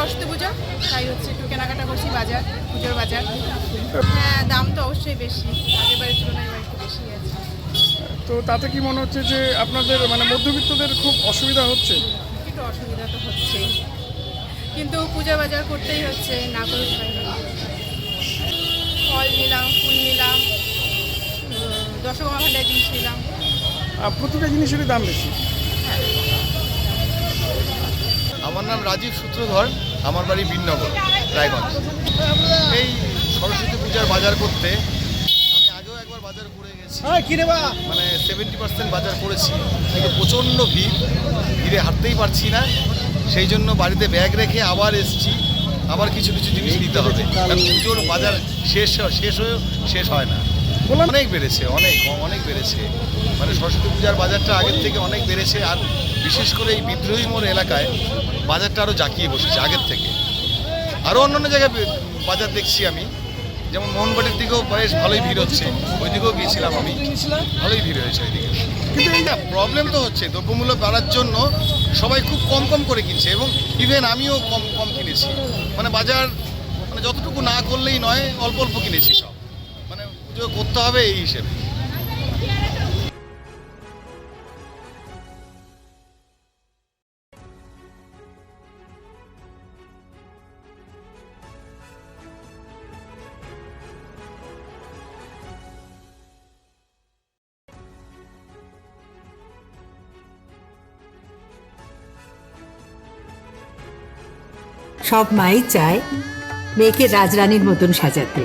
সরস্বতী পূজা তাই হচ্ছে একটু কেনাকাটা করছি বাজার পুজোর বাজার। হ্যাঁ দাম তো অবশ্যই বেশি আগের বারের তুলনায় এবার একটু বেশি আছে। তো তাতে কি মনে হচ্ছে যে আপনাদের মানে মধ্যবিত্তদের খুব অসুবিধা হচ্ছে? একটু অসুবিধা তো হচ্ছেই। কিন্তু পূজা বাজার করতেই হচ্ছে না করে। ফল নিলাম ফুল নিলাম উম, দশকর্মা ভান্ডার জিনিস নিলাম। আর প্রতিটা জিনিসেরই দাম বেশি। আমার নাম রাজীব সূত্রধর। আমার বাড়ি বিননগর রায়গঞ্জ। এই সরস্বতী পূজার বাজার করতে আমি আগেও একবার বাজার করে গেছি। মানে সেভেন্টি পার্সেন্ট বাজার করেছি। কিন্তু প্রচণ্ড ভিড় ভিড়ে হাঁটতেই পারছি না। সেই জন্য বাড়িতে ব্যাগ রেখে আবার এসছি। আবার কিছু কিছু জিনিস নিতে হবে। কারণ পুজোর বাজার শেষ শেষ হয়েও শেষ হয় না। অনেক বেড়েছে, অনেক অনেক বেড়েছে। মানে সরস্বতী পূজার বাজারটা আগের থেকে অনেক বেড়েছে, আর বিশেষ করে এই বিদ্রোহী মোড় এলাকায় বাজারটা আরও জাঁকিয়ে বসেছে আগের থেকে। আরও অন্যান্য জায়গায় বাজার দেখছি আমি। যেমন মোহনবাটির দিকেও বেশ ভালোই ভিড় হচ্ছে ওই দিকেও গিয়েছিলাম আমি। ভালোই ভিড় হয়েছে ওইদিকে। কিন্তু এই প্রবলেম তো হচ্ছে, দ্রব্যমূল্য বাড়ার জন্য সবাই খুব কম কম করে কিনছে এবং ইভেন আমিও কম কম কিনেছি। মানে বাজার মানে যতটুকু না করলেই নয়, অল্প অল্প কিনেছি সব। পুজো করতে হবে এই হিসেবে। সব মাই চায় মেয়েকে রাজরানীর মতন সাজাতে।